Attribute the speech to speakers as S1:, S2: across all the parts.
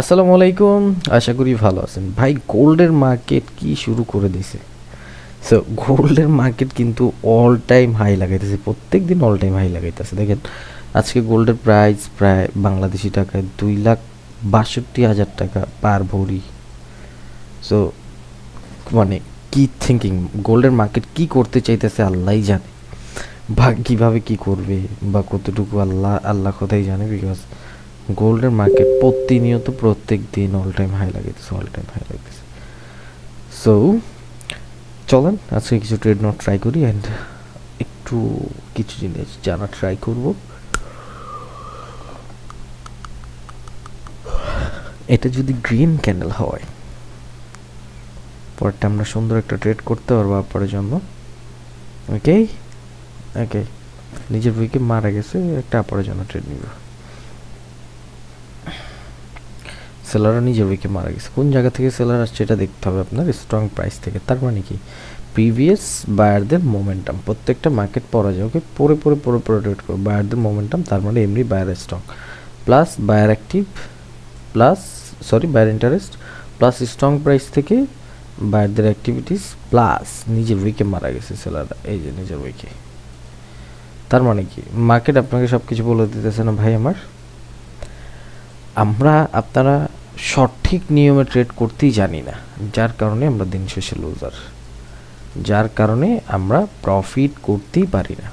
S1: আসসালামু আলাইকুম, আশা করি ভালো আছেন। ভাই, গোল্ডের মার্কেট কি শুরু করে দিছে? সো গোল্ডের মার্কেট কিন্তু অল টাইম হাই লাগাইতেছে প্রত্যেক দিন অল টাইম হাই লাগাইতেছে। দেখেন, আজকে গোল্ডের প্রাইস প্রায় বাংলাদেশি টাকায় দুই লাখ বাষট্টি হাজার টাকা পার ভরি। সো মানে কি থিঙ্কিং গোল্ডের মার্কেট কি করতে চাইতেছে আল্লাহই জানে। বা কীভাবে কি করবে বা কতটুকু আল্লাহ আল্লাহ কোথায় জানে? বিকজ গোল্ডের মার্কেট প্রতিনিয়ত প্রত্যেক দিন অল টাইম হাই লাগতেছে অল টাইম হাই লাগতেছে। সো চলেন, আজকে কিছু ট্রেড নোট ট্রাই করি অ্যান্ড একটু কিছু জিনিস জানা ট্রাই করব। এটা যদি গ্রিন ক্যান্ডেল হয় পরটা আমরা সুন্দর একটা ট্রেড করতে পারব আপনার জন্য। ওকে ওকে নিজের বইকে মারা গেছে, একটা আপনার জন্য ট্রেড নিব। সেলাররা নিজের উইকে মারা গেছে। কোন জায়গা থেকে সেলার আসছে এটা দেখতে হবে আপনার স্ট্রং প্রাইস থেকে। তার মানে কি? প্রিভিয়াস বায়ারদের মোমেন্টাম প্রত্যেকটা মার্কেট পড়া যায় ওকে পরে পরে পরে পরে ট্রেড করো। বায়ারদের মোমেন্টাম তার মানে এমনি buyer strong plus buyer active plus sorry buyer interest plus strong price থেকে বায়ারদের অ্যাক্টিভিটিস প্লাস নিজের উইকে মারা গেছে সেলাররা এই যে নিজের উইকে তার মানে কি? মার্কেট আপনাকে সব কিছু বলে দিতেছে না ভাই আমার? আমরা, আপনারা সঠিক নিয়মে ট্রেড করতেই জানি না। যার কারণে আমরা দিন শেষে লুজার যার কারণে আমরা প্রফিট করতেই পারি না।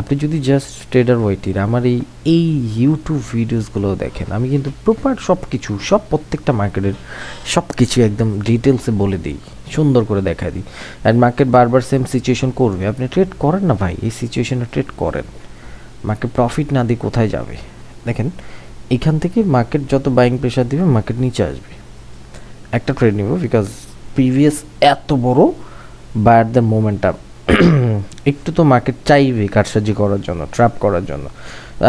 S1: আপনি যদি জাস্ট ট্রেডার ওয়াইটির আমার এই এই ইউটিউব ভিডিওসগুলো দেখেন, আমি কিন্তু প্রপার সব কিছু সব প্রত্যেকটা মার্কেটের সব কিছু একদম ডিটেলসে বলে দিই, সুন্দর করে দেখা দিই। অ্যান্ড মার্কেট বারবার সেম সিচুয়েশন করবে। আপনি ট্রেড করেন না ভাই, এই সিচুয়েশনে ট্রেড করেন। মার্কেট প্রফিট না দিয়ে কোথায় যাবে? দেখেন এখান থেকে মার্কেট যত বাইং প্রেশার দিবে মার্কেট নিচে আসবে। একটা ট্রেড নিব বিকজ প্রিভিয়াস এত বড় বায়ারদের মোমেন্টাম একটু তো মার্কেট চাইবে কারসাজি করার জন্য ট্র্যাপ করার জন্য।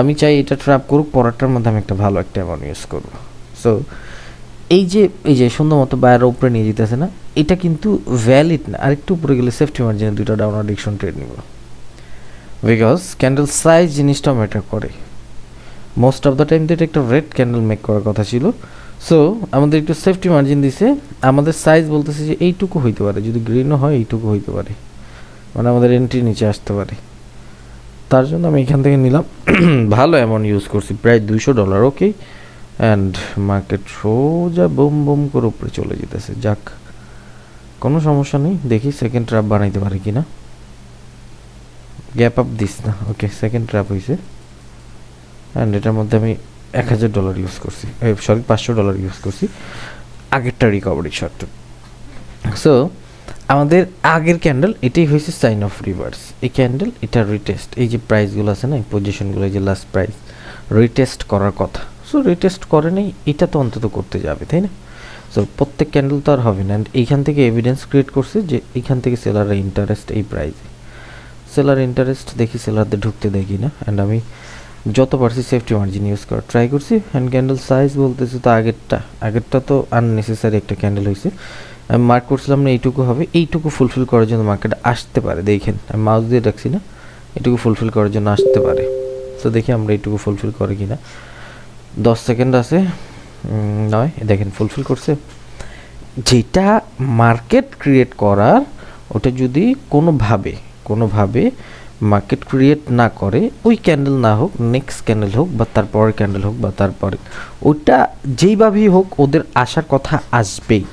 S1: আমি চাই এটা ট্র্যাপ করুক, পরেরটার মধ্যে আমি একটা ভালো একটা অ্যামাউন্ট ইউজ করব। সো এই যে এই যে সুন্দর মতো বায়ার উপরে নিয়ে যেতেছে না, এটা কিন্তু ভ্যালিড না। আরেকটু উপরে গেলে সেফটি মার্জিনে দুইটা ডাউন অ্যাডিকশন ট্রেড নিব। বিকজ ক্যান্ডেল সাইজ জিনিসটা ম্যাটার করে। মোস্ট অফ দ্য টাইম তো এটা একটা রেড ক্যান্ডেল মেক করার কথা ছিল। সো আমাদের একটু সেফটি মার্জিন দিছে। আমাদের সাইজ বলতেছে যে এইটুকু হইতে পারে। যদি গ্রিনও হয়, এইটুকু হইতে পারে। মানে আমাদের এন্ট্রি নিচে আসতে পারে। তার জন্য আমি এখান থেকে নিলাম। ভালো অ্যামাউন্ট ইউজ করছি। প্রায় দুইশো ডলার ওকে অ্যান্ড মার্কেট সোজা বোম বোম করে উপরে চলে যেতেছে। যাক, কোনো সমস্যা নেই। দেখি সেকেন্ড ট্র্যাপ বানাইতে পারে কিনা। গ্যাপ আপ দিস না ওকে সেকেন্ড ট্র্যাপ হয়েছে অ্যান্ড এটার মধ্যে আমি এক হাজার ডলার ইউজ করছি। সরি পাঁচশো ডলার ইউজ করছি। আগেরটা রিকভারি শর্ট সো আমাদের আগের ক্যান্ডেল এটাই হয়েছে সাইন অফ রিভার্স এই ক্যান্ডেল এটা রিটেস্ট এই যে প্রাইসগুলো আছে না, এই পজিশনগুলো এই যে লাস্ট প্রাইস রিটেস্ট করার কথা। সো রিটেস্ট করে নেই, এটা তো অন্তত করতে যাবে, তাই না? সো প্রত্যেক ক্যান্ডেল তো আর হবে না। অ্যান্ড এইখান থেকে এভিডেন্স ক্রিয়েট করছে যে এইখান থেকে সেলারের ইন্টারেস্ট এই প্রাইসে সেলার ইন্টারেস্ট দেখি সেলারদের ঢুকতে দেখি না অ্যান্ড আমি যত পারছি সেফটি মার্জিন ইউজ করার। ট্রাই করছি হ্যান্ড ক্যান্ডেল সাইজ বলতেছে তো আগেরটা। আগেরটা তো আননেসেসারি একটা ক্যান্ডেল হয়েছে। আমি মার্ক করছিলাম না এইটুকু হবে। এইটুকু ফুলফিল করার জন্য মার্কেট আসতে পারে। দেখেন, আমি মাউস দিয়ে রাখছি না। এটুকু ফুলফিল করার জন্য আসতে পারে। তো দেখি আমরা এইটুকু ফুলফিল করে কি না দশ সেকেন্ড আছে। নয়। দেখেন ফুলফিল করছে। যেটা মার্কেট ক্রিয়েট করার, ওটা যদি কোনোভাবে কোনোভাবে মার্কেট ক্রিয়েট না করে, ওই ক্যান্ডেল না হোক নেক্সট ক্যান্ডেল হোক বা তারপরের ক্যান্ডেল হোক বা তারপরে ওইটা যেইভাবেই হোক ওদের আসার কথা আসবেই।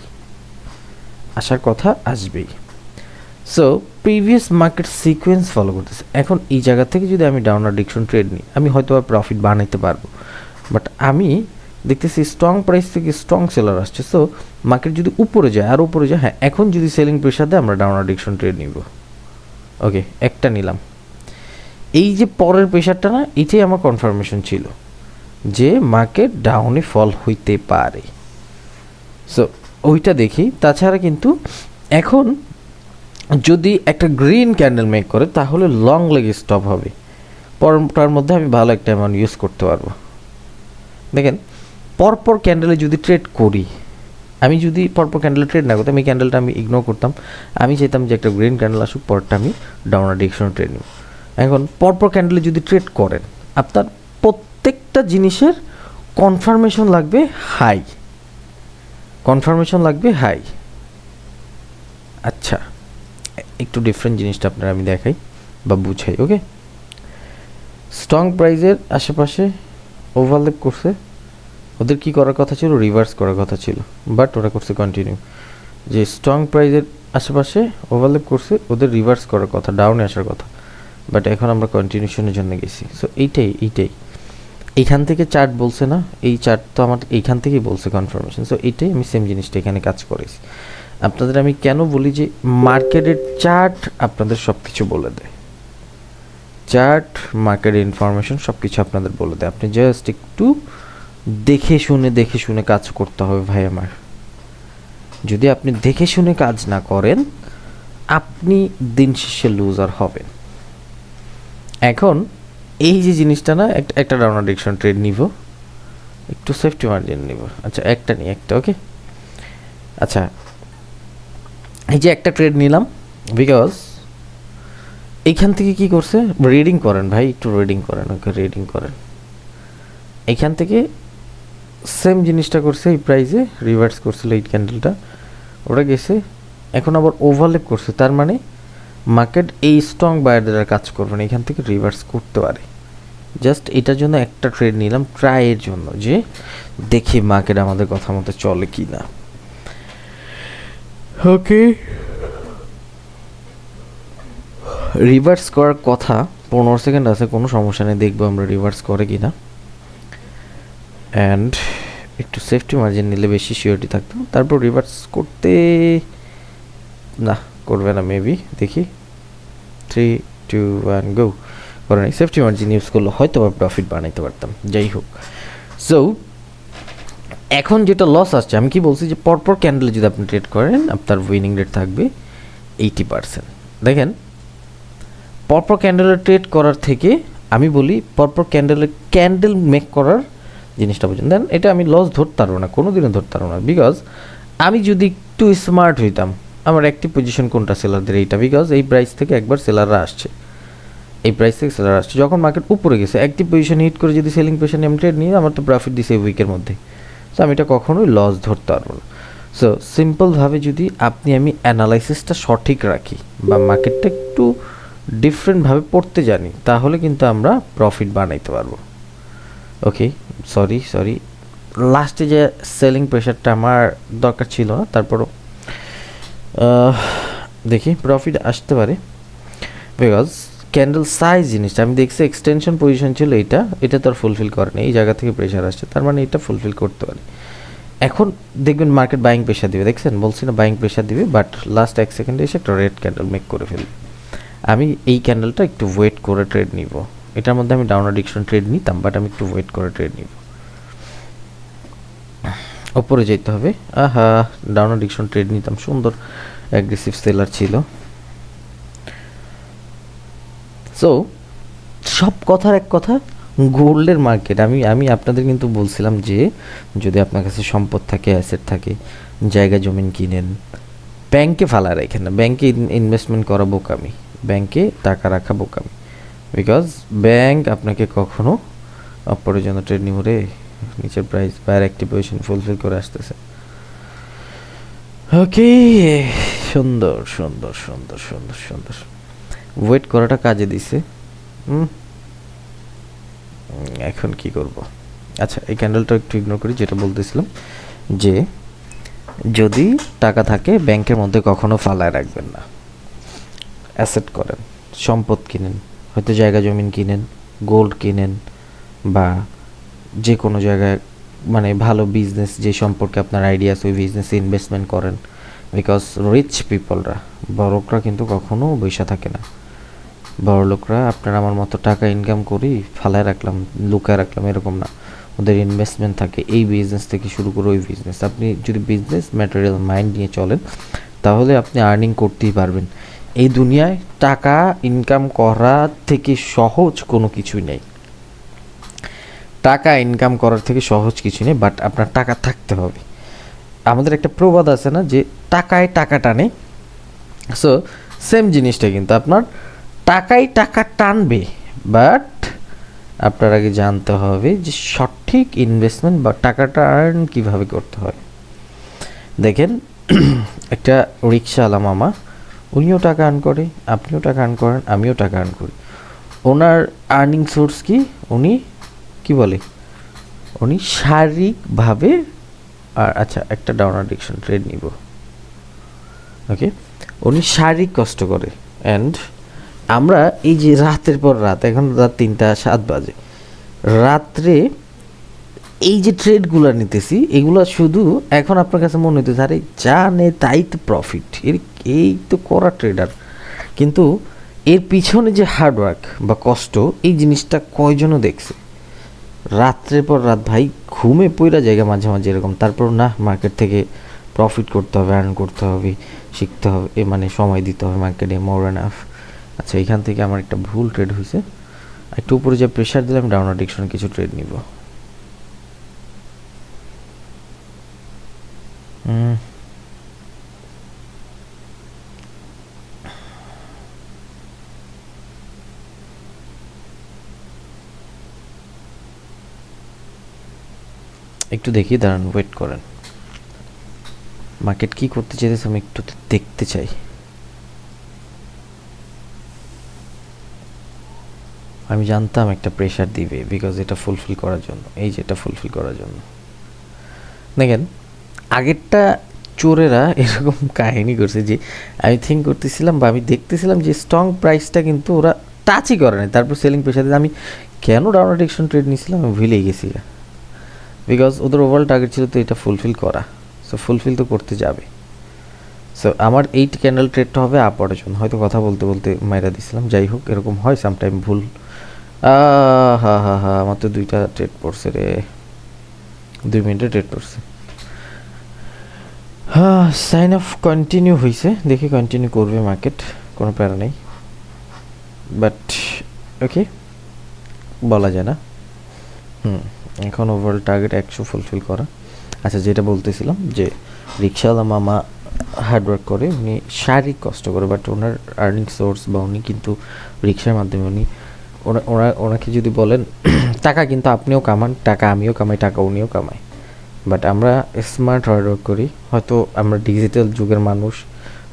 S1: আসার কথা আসবেই। So previous market sequence follow করতেছে। এখন এই জায়গা থেকে যদি আমি ডাউন ডিকশন ট্রেড নিই, আমি হয়তো বা প্রফিট বানাইতে পারব। বাট আমি দেখতেছি স্ট্রং প্রাইস থেকে স্ট্রং সেলার আসছে। সো মার্কেট যদি উপরে যায়, আর উপরে যায় হ্যাঁ এখন যদি সেলিং প্রেশার দেয়, আমরা ডাউন ডিকশন ট্রেড নিব। ওকে একটা নিলাম। এই যে পরের প্রেশারটা না, এটাই আমার কনফার্মেশন ছিল যে মার্কেট ডাউনে ফল হইতে পারে। সো ওইটা দেখি। তাছাড়া কিন্তু এখন যদি একটা গ্রিন ক্যান্ডেল মেক করে, তাহলে লং লেগে স্টপ হবে। পরটার মধ্যে আমি ভালো একটা অ্যামাউন্ট ইউজ করতে পারব। দেখেন, পরপর ক্যান্ডেলে যদি ট্রেড করি, আমি যদি পরপর ক্যান্ডেলে ট্রেড না করতাম, এই ক্যান্ডেলটা আমি ইগনোর করতাম, আমি চাইতাম যে একটা গ্রিন ক্যান্ডেল আসুক, পরটা আমি ডাউন ডিরেকশনে ট্রেড নিব। এখন পরপর ক্যান্ডেলে যদি ট্রেড করেন, আপনার প্রত্যেকটা জিনিসের কনফার্মেশন লাগবে হাই কনফার্মেশন লাগবে হাই আচ্ছা একটু ডিফারেন্ট জিনিসটা আপনারা আমি দেখাই বা বুঝাই ওকে স্ট্রং প্রাইজের আশেপাশে ওভারলেপ করছে। ওদের কি করার কথা ছিল? রিভার্স করার কথা ছিল। বাট ওরা করছে কন্টিনিউ যে স্ট্রং প্রাইজের আশেপাশে ওভারলেপ করছে, ওদের রিভার্স করার কথা ডাউনে আসার কথা। বাট এখন আমরা কন্টিনিউশনের জন্য গেছি। সো এইটাই এইটাই। এইখান থেকে চার্ট বলছে না? এই চার্ট তো আমার এইখান থেকেই বলছে কনফার্মেশন সো এইটাই আমি সেম জিনিসটা এখানে কাজ করেছি। আপনাদের আমি কেন বলি যে মার্কেটের চার্ট আপনাদের সব কিছু বলে দেয়। চার্ট মার্কেট ইনফরমেশন সব কিছু আপনাদের বলে দেয়। আপনি জাস্ট একটু দেখে শুনে দেখে শুনে কাজ করতে হবে ভাই আমার। যদি আপনি দেখে শুনে কাজ না করেন, আপনি দিন শেষে লুজার হবেন। এখন এই যে জিনিসটা না, একটা একটা ডাউন ডিকশন ট্রেড নিব, একটু সেফটি মার্জিন নিব। আচ্ছা একটা নিই, একটা ওকে আচ্ছা এই যে একটা ট্রেড নিলাম বিকজ এইখান থেকে কি করছে? রিডিং করেন ভাই, একটু রিডিং করেন, ওকে রিডিং করেন। এইখান থেকে সেম জিনিসটা করছে, এই প্রাইসে রিভার্স করছিল এই ক্যান্ডেলটা ওটা গেছে, এখন আবার ওভারলেপ করছে, তার মানে মার্কেট এই স্ট্রং বায়ারদের কাজ করবে না এখান থেকে রিভার্স করতে পারে। জাস্ট এটার জন্য একটা ট্রেড নিলাম ট্রাইয়ের জন্য যে দেখি মার্কেট আমাদের কথা মতো চলে কি না ওকে রিভার্স করার কথা পনেরো সেকেন্ড আছে কোনো সমস্যা নেই দেখব আমরা রিভার্স করে কি না অ্যান্ড একটু সেফটি মার্জিন নিলে বেশি সিওরিটি থাকতো। তারপর রিভার্স করতে না। করবে না মেবি দেখি। থ্রি টু ওয়ান গো করে নাই সেফটি মার্জিন ইউজ করলে হয়তো বা প্রফিট বানাইতে পারতাম, যাই হোক। সো এখন যেটা লস আসছে, আমি কি বলছি যে পরপর ক্যান্ডেলে যদি আপনি ট্রেড করেন, আপনার উইনিং রেট থাকবে এইটি পার্সেন্ট দেখেন, পরপর ক্যান্ডেলে ট্রেড করার থেকে আমি বলি পরপর ক্যান্ডেলের ক্যান্ডেল মেক করার জিনিসটা বুঝুন। দেন এটা আমি লস ধরতে পারব না কোনো দিনও ধরতে পারব না বিকজ আমি যদি একটু স্মার্ট হইতাম আমার অ্যাক্টিভ পজিশন কোনটা সেলারদের এইটা? বিকজ এই প্রাইস থেকে একবার সেলাররা আসছে। এই প্রাইস থেকে সেলার আসছে। যখন মার্কেট উপরে গেছে অ্যাক্টিভ পজিশন হিট করে যদি সেলিং পজিশন আমি ট্রেড নিয়ে, আমার তো প্রফিট দিছে এই উইকের মধ্যে। সো আমি এটা কখনোই লস ধরতে পারব না। সো সিম্পলভাবে যদি আপনি আমি অ্যানালাইসিসটা সঠিক রাখি বা মার্কেটটা একটু ডিফারেন্টভাবে পড়তে জানি, তাহলে কিন্তু আমরা প্রফিট বানাইতে পারব। ওকে সরি সরি লাস্টে যে সেলিং প্রেশারটা আমার দরকার ছিল না তারপরও দেখি প্রফিট আসতে পারে। বিকজ ক্যান্ডেল সাইজ জিনিসটা, আমি দেখছি এক্সটেনশন পজিশন ছিল এটা এটা তো আর ফুলফিল করেনি এই জায়গা থেকে প্রেশার আসছে, তার মানে এটা ফুলফিল করতে পারে। এখন দেখবেন মার্কেট বাইং প্রেশার দিবে, দেখছেন? বলছি না বাইং প্রেশার দিবে বাট লাস্ট এক সেকেন্ডে এসে একটা রেড ক্যান্ডেল মেক করে ফেলবে। আমি এই ক্যান্ডেলটা একটু ওয়েট করে ট্রেড নিব। এটার মধ্যে আমি ডাউন অ্যাডিকশন ট্রেড নিতাম বাট আমি একটু ওয়েট করে ট্রেড নিব। ওপরে যেতে হবে। আহা ডাউন অ্যাডিকশন ট্রেড নিতাম, সুন্দর। অ্যাগ্রেসিভ সেলার ছিল। সো সব কথার এক কথা, গোল্ডের মার্কেট। আমি আমি আপনাদের কিন্তু বলছিলাম যে, যদি আপনার কাছে সম্পদ থাকে অ্যাসেট থাকে, জায়গা, জমিন কিনেন, ব্যাংকে ফালা রাখেন না। ব্যাংকে ইনভেস্টমেন্ট করা বোকামি। ব্যাংকে টাকা রাখা বোকামি। বিকজ ব্যাংক আপনাকে কখনো অপ্রয়োজনীয় ট্রেড নিমরে নিচের price buyer active position fulfil করে আসতেছে। ওকে সুন্দর সুন্দর সুন্দর সুন্দর সুন্দর। ওয়েট করাটা কাজে দিছে। এখন কি করব? আচ্ছা এই ক্যান্ডেলটা একটু ইগনোর করি, যেটা বলতেছিলাম যে যদি টাকা থাকে ব্যাংকের মধ্যে কখনো ফালায় রাখবেন না। অ্যাসেট করেন, সম্পদ কিনেন, হয়তো জায়গা জমিন কিনেন গোল্ড কিনেন বা যে কোনো জায়গায় মানে ভালো বিজনেস যে সম্পর্কে আপনার আইডিয়া ওই বিজনেসে ইনভেস্টমেন্ট করেন। বিকজ রিচ পিপলরা বড়করা কিন্তু কখনো বৈশা থাকে না। বড় লোকরা, আপনার আমার মতো টাকা ইনকাম করি, ফালায় রাখলাম, লুকায় রাখলাম, এরকম না। ওদের ইনভেস্টমেন্ট থাকে, এই বিজনেস থেকে শুরু করে ওই বিজনেস আপনি যদি বিজনেস ম্যাটেরিয়াল মাইন্ড নিয়ে চলেন, তাহলে আপনি আর্নিং করতেই পারবেন। এই দুনিয়ায় টাকা ইনকাম করা থেকে সহজ কোনো কিছুই নেই। টাকা ইনকাম করার থেকে সহজ কিছু নেই বাট আপনার টাকা থাকতে হবে। আমাদের একটা প্রবাদ আছে না যে, টাকায় টাকা টানে। সো সেম জিনিসটা কিন্তু আপনার টাকাই টাকা টানবে বাট আপনার আগে জানতে হবে যে সঠিক ইনভেস্টমেন্ট বা টাকাটা আর্ন কীভাবে করতে হয়। দেখেন, একটা রিক্সাওয়ালা মামা, উনিও টাকা আর্ন করে, আপনিও টাকা আর্ন করেন, আমিও টাকা আর্ন করি। ওনার আর্নিং সোর্স কি? উনি কি বলে? উনি শারীরিকভাবে, আর আচ্ছা একটা ডাউন অ্যাডিকশন ট্রেড নিব। ওকে উনি শারীরিক কষ্ট করে। অ্যান্ড আমরা এই যে রাতের পর রাত, এখন রাত তিনটা সাত বাজে। রাত্রে এই যে ট্রেডগুলো নিতেছি, এগুলো শুধু এখন আপনার কাছে মনে হইতেছে, আরে, যা নে, তাই তো প্রফিট এর, এই তো করা ট্রেডার কিন্তু এর পিছনে যে হার্ডওয়ার্ক বা কষ্ট, এই জিনিসটা কয়জনও দেখছে? রাত্রের পর রাত ভাই, ঘুমে পইরা জায়গা মাঝে মাঝে এরকম। তারপর না মার্কেট থেকে প্রফিট করতে হবে আর্ন করতে হবে, শিখতে হবে, এ মানে সময় দিতে হবে মার্কেটে মোর এনাফ আচ্ছা এখান থেকে আমার একটা ভুল ট্রেড হয়েছে একটু উপরে যে প্রেশার দিলাম ডাউন অ্যাডিকশন কিছু ট্রেড নিব। হুম একটু দেখি, দাঁড়ান ওয়েট করেন। মার্কেট কি করতে চাইতেছে আমি একটু দেখতে চাই। আমি জানতাম একটা প্রেশার দিবে বিকজ এটা ফুলফিল করার জন্য। এই যে এটা ফুলফিল করার জন্য। দেখেন, আগেরটা চোরেরা এরকম কাহিনী করছে যে, আমি থিঙ্ক করতেছিলাম বা আমি দেখতেছিলাম যে স্ট্রং প্রাইসটা কিন্তু ওরা টাচই করে না তারপর সেলিং প্রেশার আমি কেন ডাউন ট্রেড নিয়েছিলাম আমি ভুলেই গেছি বিকজ ওদের ওভারঅল টার্গেট ছিল তো এটা ফুলফিল করা। সো ফুলফিল তো করতে যাবে। সো আমার এইট ক্যান্ডেল ট্রেডটা হবে আপওয়ার্ডের জন্য হয়তো কথা বলতে বলতে মাইরা দিছিলাম। যাই হোক, এরকম হয় সামটাইম ভুল। হা হা হা, আমার তো দুইটা ট্রেড পড়ছে রে। দুই মিনিটে ট্রেড পড়ছে। হ্যাঁ সাইন অফ কন্টিনিউ হয়েছে দেখি কন্টিনিউ করবে মার্কেট কোনো প্যারা নেই। বাট ওকে বলা যায় না। হুম। এখন ওভারঅল টার্গেট একশো ফুলফিল করা। আচ্ছা যেটা বলতেছিলাম যে রিক্সাওয়ালা মামা হার্ডওয়ার্ক করে, উনি শারীরিক কষ্ট করে বাট ওনার আর্নিং সোর্স বা উনি কিন্তু রিক্সার মাধ্যমে উনি, ওনা ওনা, ওনাকে যদি বলেন, টাকা কিন্তু আপনিও কামান, টাকা আমিও কামাই, টাকা উনিও কামাই বাট আমরা স্মার্ট হার্ডওয়ার্ক করি। হয়তো আমরা ডিজিটাল যুগের মানুষ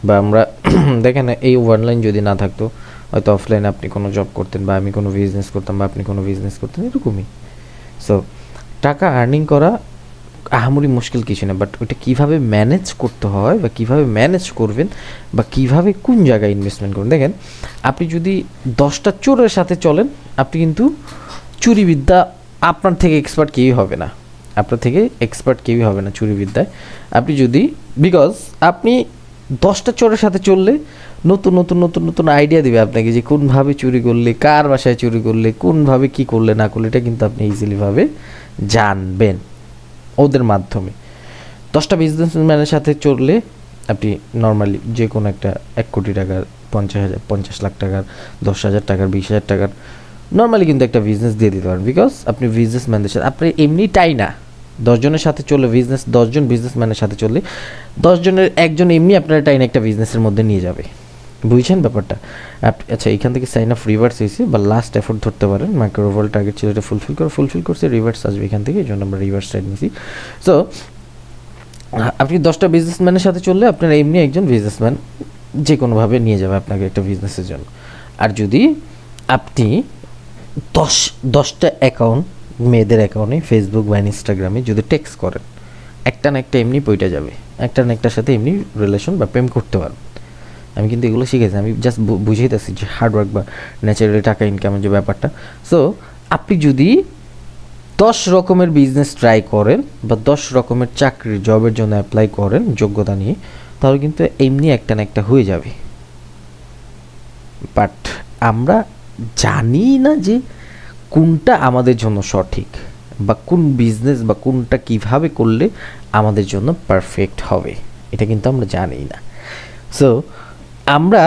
S1: বা আমরা, দেখেন এই অনলাইন যদি না থাকতো, হয়তো অফলাইনে আপনি কোনো জব করতেন বা আমি কোনো বিজনেস করতাম বা আপনি কোনো বিজনেস করতেন, এরকমই। সো টাকা আর্নিং করা আহামরি মুশকিল কিছু না বাট ওইটা কীভাবে ম্যানেজ করতে হয় বা কীভাবে ম্যানেজ করবেন বা কীভাবে কোন জায়গায় ইনভেস্টমেন্ট করবেন? দেখেন, আপনি যদি দশটা চোরের সাথে চলেন, আপনি কিন্তু চুরিবিদ্যা আপনার থেকে এক্সপার্ট কেউই হবে না। আপনার থেকে এক্সপার্ট কেউই হবে না চুরিবিদ্যায়। আপনি যদি বিকজ আপনি দশটা চোরের সাথে চললে নতুন নতুন নতুন নতুন আইডিয়া দেবে আপনাকে যে কোনভাবে চুরি করলে, কার বাসায় চুরি করলে, কোনভাবে কি করলে, না করলে, এটা কিন্তু আপনি ইজিলিভাবে জানবেন ওদের মাধ্যমে। দশটা বিজনেসম্যানের সাথে চললে আপনি নর্মালি যে কোনো একটা এক কোটি টাকার, পঞ্চাশ হাজার, পঞ্চাশ লাখ টাকার, দশ হাজার টাকার, বিশ হাজার টাকার নর্মালি কিন্তু একটা বিজনেস দিয়ে দিতে পারেন। বিকজ আপনি বিজনেসম্যানদের সাথে, আপনি এমনি এমনিটাই না। দশজনের সাথে চললে বিজনেস দশজন বিজনেসম্যানের সাথে চললে দশজনের একজন এমনি আপনার টাইন একটা বিজনেসের মধ্যে নিয়ে যাবে। বুঝছেন ব্যাপারটা? আচ্ছা এখান থেকে সাইন অফ রিভার্স হয়েছে বা লাস্ট এফোর্ট ধরতে পারেন। মাইক্রো টার্গেট ছিল এটা ফুলফিল করে ফুলফিল করছে রিভার্স আসবে এখান থেকে, এই জন্য আমরা রিভার্স সাইড নিয়েছি সো আপনি দশটা বিজনেসম্যানের সাথে চললে আপনার এমনি একজন বিজনেসম্যান যে কোনোভাবে নিয়ে যাবে আপনাকে একটা বিজনেসের জন্য। আর যদি আপনি দশ, দশটা অ্যাকাউন্ট মেয়েদের অ্যাকাউন্টে ফেসবুক বা ইনস্টাগ্রামে যদি টেক্স করেন, একটা না একটা এমনি পইটা যাবে। একটা না একটার সাথে এমনি রিলেশন বা প্রেম করতে পারবেন। আমি কিন্তু এগুলো শিখেছি। আমি জাস্ট বুঝেই বুঝাইতেছি যে হার্ডওয়ার্ক বা ন্যাচারালি টাকা ইনকামের যে ব্যাপারটা। সো আপনি যদি দশ রকমের বিজনেস ট্রাই করেন বা দশ রকমের চাকরি জবের জন্য অ্যাপ্লাই করেন যোগ্যতা নিয়ে, তাহলে কিন্তু এমনি একটা না একটা হয়ে যাবে। বাট আমরা জানি না যে কোনটা আমাদের জন্য সঠিক বা কোন বিজনেস বা কোনটা কীভাবে করলে আমাদের জন্য পারফেক্ট হবে। এটা কিন্তু আমরা জানি না। সো আমরা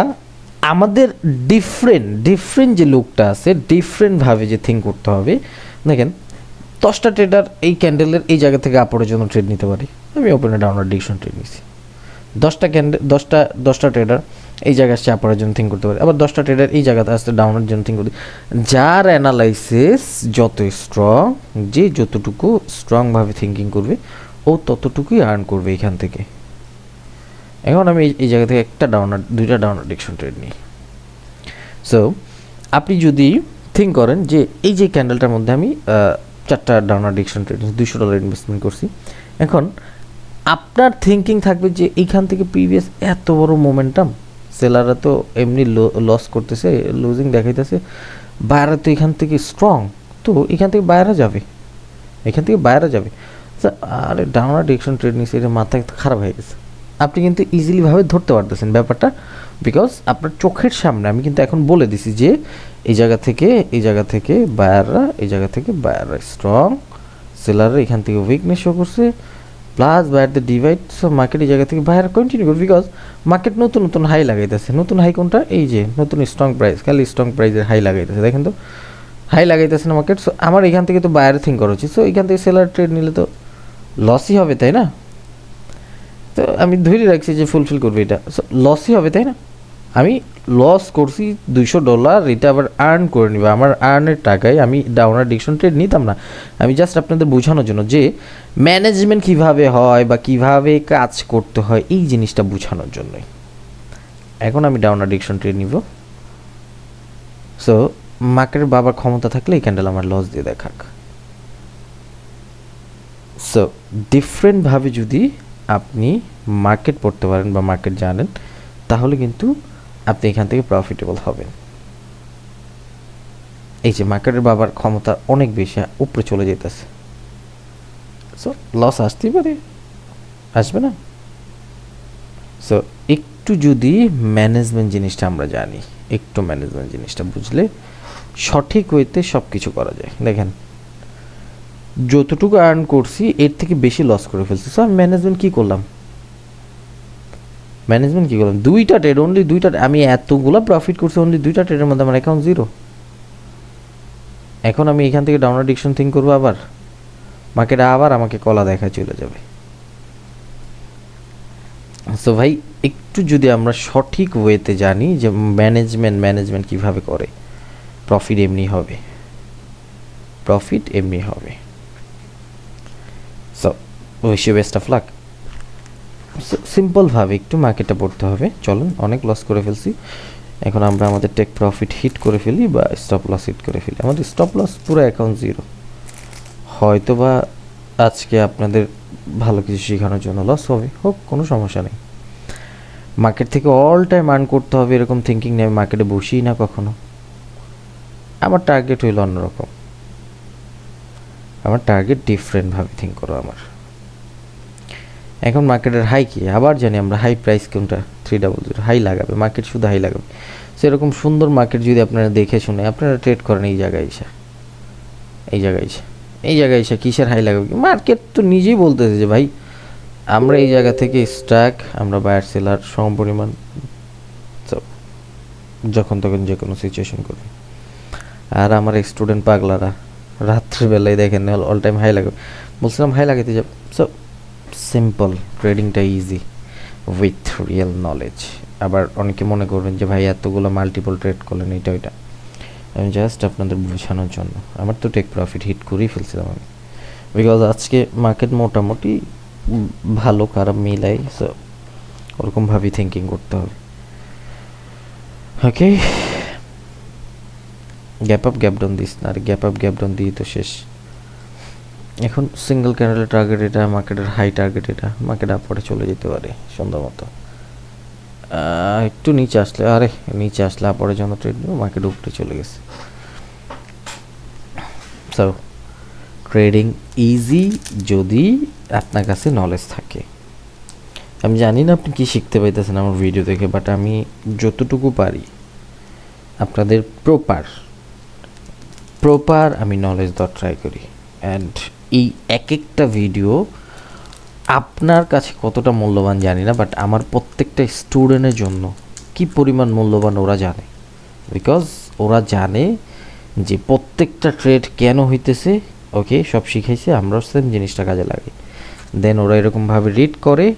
S1: আমাদের ডিফারেন্ট ডিফারেন্ট যে লুকটা আছে ডিফারেন্টভাবে যে থিঙ্ক করতে হবে, দেখেন, দশটা ট্রেডার এই ক্যান্ডেলের এই জায়গা থেকে আপরের জন্য ট্রেড নিতে পারি। আমি ওপেনে ডাউনলোড ডিকশন ট্রেড নিছি। দশটা ক্যান্ডেল দশটা দশটা ট্রেডার এই জায়গায় আসছে আপারের জন্য থিঙ্ক করতে পারি। আবার দশটা ট্রেডার এই জায়গাতে আসছে ডাউনের জন্য থিঙ্ক করতে যার অ্যানালাইসিস যত স্ট্রং যে যতটুকু স্ট্রংভাবে থিঙ্কিং করবে, ও ততটুকুই আর্ন করবে এখান থেকে। এখন আমি এই- জায়গা থেকে একটা ডাউনার দুইটা ডাউনার ডিকশন ট্রেড নিই। সো আপনি যদি থিঙ্ক করেন যে এই যে ক্যান্ডেলটার মধ্যে আমি চারটা ডাউনার ডিকশন ট্রেড দুশো ডলার ইনভেস্টমেন্ট করছি, এখন আপনার থিঙ্কিং থাকবে যে এইখান থেকে প্রিভিয়াস এত বড় মোমেন্টাম সেলাররা তো এমনি লস করতেছে লুজিং দেখাইতেছে বায়ারা তো এখান থেকে স্ট্রং তো এখান থেকে বায়ারা যাবে। এখান থেকে বায়ারা যাবে। তা আরে ডাউনার ডিরেকশন ট্রেড নিচ্ছে এটা মাথায় খারাপ হয়ে গেছে। আপনি কিন্তু ইজিলিভাবে ধরতে পারতেছেন ব্যাপারটা বিকজ আপনার চোখের সামনে আমি কিন্তু এখন বলে দিছি যে, এই জায়গা থেকে, এই জায়গা থেকে বায়াররা, এই জায়গা থেকে বায়াররা স্ট্রং সেলাররা এখান থেকে উইকনেস শো করছে প্লাস বায়ারদের ডিভাইড সো মার্কেট এই জায়গা থেকে বায়ার কন্টিনিউ করবে বিকজ মার্কেট নতুন নতুন হাই লাগাইতেছে। নতুন হাই কোনটা? এই যে, নতুন স্ট্রং প্রাইস খালি স্ট্রং প্রাইসের হাই লাগাইতেছে। দেখেন তো হাই লাগাইতেছে না মার্কেট সো আমার এখান থেকে তো বায়ার থিঙ্ক করা উচিত সো এখান থেকে সেলার ট্রেড নিলে তো লসই হবে, তাই না? তো আমি ধরে রাখছি যে ফুলফিল করবে এটা। লসই হবে, তাই না? আমি লস করছি দুইশো ডলার এটা আবার আর্ন করে নিবে। আমার আর্নের টাকায় আমি ডাউনার ডিকশন ট্রেড নিতাম না। আমি জাস্ট আপনাদের বোঝানোর জন্য যে ম্যানেজমেন্ট কীভাবে হয় বা কীভাবে কাজ করতে হয়, এই জিনিসটা বোঝানোর জন্যই। এখন আমি ডাউনার ডিকশন ট্রেড নিব। সো মাকের বাবার ক্ষমতা থাকলে এই ক্যান্ডেল আমার লস দিয়ে দেখাক। সো ডিফারেন্টভাবে যদি আপনি মার্কেট পড়তে পারেন বা মার্কেট জানেন, তাহলে কিন্তু আপনি এখান থেকে প্রফিটেবল হবেন। এই যে মার্কেটের বাবার ক্ষমতা অনেক বেশি, উপরে চলে যেতেছে। সো লস আসতেই পারে, আসবে না। সো একটু যদি ম্যানেজমেন্ট জিনিসটা আমরা জানি, একটু ম্যানেজমেন্ট জিনিসটা বুঝলে সঠিক ওয়েতে সব কিছু করা যায়। দেখেন যতটুকু আর্ন করছি, এর থেকে বেশি লস করে ফেলছি। সো আমি ম্যানেজমেন্ট কী করলাম? ম্যানেজমেন্ট কী করলাম? দুইটা ট্রেড অনলি দুইটা, আমি এতগুলো প্রফিট করছি অনলি দুইটা ট্রেডের মধ্যে আমার অ্যাকাউন্ট জিরো এখন আমি এখান থেকে ডাউন ডিকশন থিঙ্ক করব আবার। মার্কেট আবার আমাকে কলা দেখা চলে যাবে। সো ভাই, একটু যদি আমরা সঠিক ওয়েতে জানি যে ম্যানেজমেন্ট ম্যানেজমেন্ট কীভাবে করে প্রফিট এমনি হবে। প্রফিট এমনি হবে। Wish you best of luck সিম্পলভাবে একটু মার্কেটটা পড়তে হবে। চলুন, অনেক লস করে ফেলছি। এখন আমরা আমাদের টেক প্রফিট হিট করে ফেলি বা স্টপ লস হিট করে ফেলি। আমাদের স্টপ লস পুরো অ্যাকাউন্ট জিরো হয়তো বা আজকে আপনাদের ভালো কিছু শেখানোর জন্য লস হবে। হোক, কোনো সমস্যা নেই। মার্কেট থেকে অল টাইম আর্ন করতে হবে এরকম থিঙ্কিং নেই মার্কেটে বসিই না কখনো। আমার টার্গেট হইল অন্যরকম। আমার টার্গেট ডিফারেন্টভাবে থিঙ্ক করো আমার। এখন মার্কেটের হাই কি? আবার জানি আমরা হাই প্রাইস কোনটা? থ্রি ডাবল জিরো হাই লাগাবে। মার্কেট শুধু হাই লাগাবে। সেরকম সুন্দর মার্কেট যদি আপনারা দেখে শুনে, আপনারা ট্রেড করেন এই জায়গায় এসে। এই জায়গায় এসে। এই জায়গায় এসে কিসের হাই লাগাবে? মার্কেট তো নিজেই বলতেছে যে, ভাই, আমরা এই জায়গা থেকে স্ট্যাক আমরা বায়ার সেলার সম পরিমাণ যখন তখন যে কোনো সিচুয়েশন করি। আর আমার স্টুডেন্ট পাগলারা রাত্রিবেলায় দেখেন অল টাইম হাই লাগাবে। বলছিলাম হাই লাগাইতে যাব? সো সিম্পল ট্রেডিংটা ইজি উইথ রিয়েল নলেজ আবার অনেকে মনে করবেন যে, ভাই, এতগুলো মাল্টিপল ট্রেড করলেন, এটা, ওইটা। আমি জাস্ট আপনাদের বোঝানোর জন্য। আমার তো টেক প্রফিট হিট করেই ফেলছিলাম আমি। বিকজ আজকে মার্কেট মোটামুটি ভালো, খারাপ, মিলাই সো ওরকমভাবেই থিঙ্কিং করতে হবে। Okay gap up gap down this না, আর গ্যাপ আপ গ্যাপ ডাউন দিয়ে তো শেষ। এখন সিঙ্গেল ক্যান্ডেলের টার্গেট এটা মার্কেটের হাই টার্গেট এটা মার্কেট আপরে চলে যেতে পারে, সন্ধ্যা মতো। একটু নিচে আসলে, আরে, নিচে আসলে আপরে যখন ট্রেড নেব মার্কেট উপরে চলে গেছে। সো ট্রেডিং ইজি যদি আপনার কাছে নলেজ থাকে। আমি জানি না আপনি কি শিখতে পাইতেছেন আমার ভিডিও দেখে বাট আমি যতটুকু পারি, আপনাদের প্রপার প্রপার আমি নলেজ দেওয়ার ট্রাই করি। অ্যান্ড এই এক একটা ভিডিও আপনার কাছে কতটা মূল্যবান জানি না বাট আমার প্রত্যেকটা স্টুডেন্টের জন্য কি পরিমাণ মূল্যবান ওরা জানে? বিকজ ওরা জানে যে প্রত্যেকটা ট্রেড কেন হইতেছে ওকে সব শিখাইছে, আমরাও সেম জিনিসটা কাজে লাগে দেন ওরা এরকমভাবে রিড করে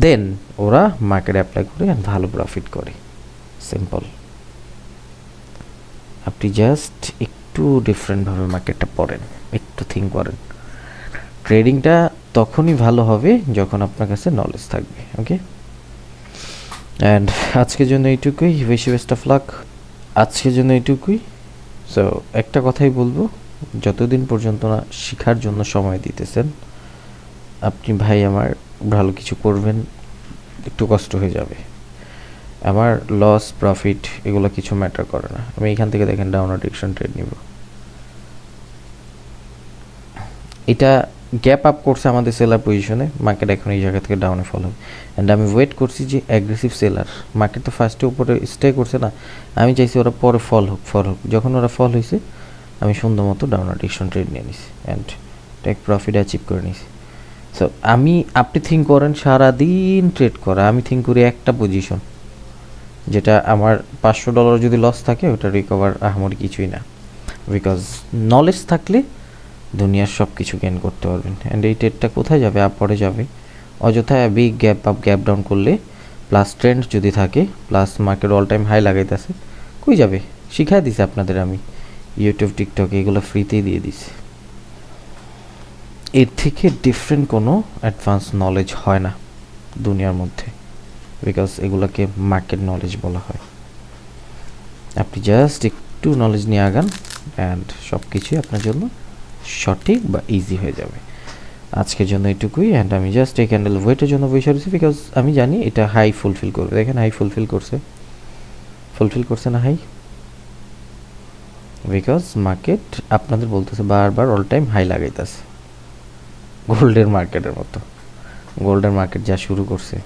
S1: দেন ওরা মার্কেটে অ্যাপ্লাই করে ভালো প্রফিট করে। সিম্পল আপনি জাস্ট একটু ডিফারেন্টভাবে মার্কেটটা পড়েন, একটু থিঙ্ক করেন। ট্রেডিংটা তখনই ভালো হবে যখন আপনার কাছে নলেজ থাকবে ওকে অ্যান্ড আজকের জন্য এইটুকুই বেশি বেস্ট অফ লাক আজকের জন্য এইটুকুই। সো একটা কথাই বলব, যতদিন পর্যন্ত না শেখার জন্য সময় দিতেছেন, আপনি ভাই আমার ভালো কিছু করবেন, একটু কষ্ট হয়ে যাবে। আমার লস প্রফিট এগুলো কিছু ম্যাটার করে না। আমি এখান থেকে দেখেন ডাউন ডিকশন ট্রেড নিব। এটা গ্যাপ আপ করছে আমাদের সেলার পজিশনে মার্কেট এখন এই জায়গা থেকে ডাউনে ফল হবে। অ্যান্ড আমি ওয়েট করছি যে অ্যাগ্রেসিভ সেলার মার্কেট তো ফার্স্টে উপরে স্টে করছে না, আমি চাইছি ওরা পরে ফল হোক ফল হোক। যখন ওরা ফল হয়েছে আমি সুন্দর মতো ডাউন ডিকশন ট্রেড নিয়ে নিছি অ্যান্ড টেক প্রফিট অ্যাচিভ করে নিছি। সো আমি, আপনি থিঙ্ক করেন সারাদিন ট্রেড করা, আমি থিঙ্ক করি একটা পজিশন যেটা আমার পাঁচশো ডলার যদি লস থাকে, ওটা রিকভার আহামরি কিছুই না। বিকজ নলেজ থাকলে দুনিয়ার সব কিছু গেন করতে পারবেন। অ্যান্ড এই ট্রেডটা কোথায় যাবে? আপ পরে যাবে। অযথা big gap up gap down করলে প্লাস ট্রেন্ড যদি থাকে plus market all time high লাগাইতেছে, কই যাবে? শিখাই দিছে আপনাদের আমি। ইউটিউব টিকটক এগুলো ফ্রিতেই দিয়ে দিছি। এর থেকে ডিফারেন্ট কোনো অ্যাডভান্স নলেজ হয় না দুনিয়ার মধ্যে। বিকজ এগুলোকে মার্কেট নলেজ বলা হয়। আপনি জাস্ট একটু নলেজ নিয়ে আগান অ্যান্ড সব কিছুই আপনার জন্য সঠিক বা ইজি হয়ে যাবে। আজকের জন্য এটুকুই অ্যান্ড আমি জাস্ট এই ক্যান্ডেল ওয়েটের জন্য বসে রয়েছি বিকজ আমি জানি এটা হাই ফুলফিল করবে। দেখেন হাই ফুলফিল করছে। ফুলফিল করছে না হাই বিকজ মার্কেট আপনাদের বলতেছে বারবার অল টাইম হাই লাগাইতেছে। গোল্ডের মার্কেটের মতো। গোল্ডের মার্কেট যা শুরু করছে।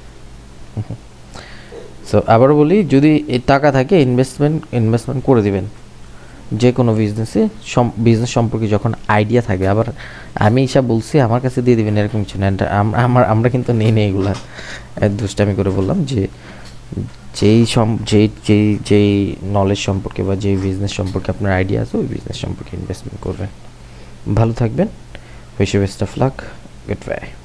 S1: সো আবারও বলি, যদি টাকা থাকে ইনভেস্টমেন্ট ইনভেস্টমেন্ট করে দিবেন। যে কোনো বিজনেসে বিজনেস সম্পর্কে যখন আইডিয়া থাকে, আবার আমি এসব বলছি, আমার কাছে দিয়ে দিবেন এরকম কিছু না। আমার, আমরা কিন্তু নেই নেই এগুলা। দুষ্টামি করে বললাম যে, যেই সম, যেই যেই যেই নলেজ সম্পর্কে বা যেই বিজনেস সম্পর্কে আপনার আইডিয়া আছে, ওই বিজনেস সম্পর্কে ইনভেস্টমেন্ট করবেন। ভালো থাকবেন। Wish best of luck goodbye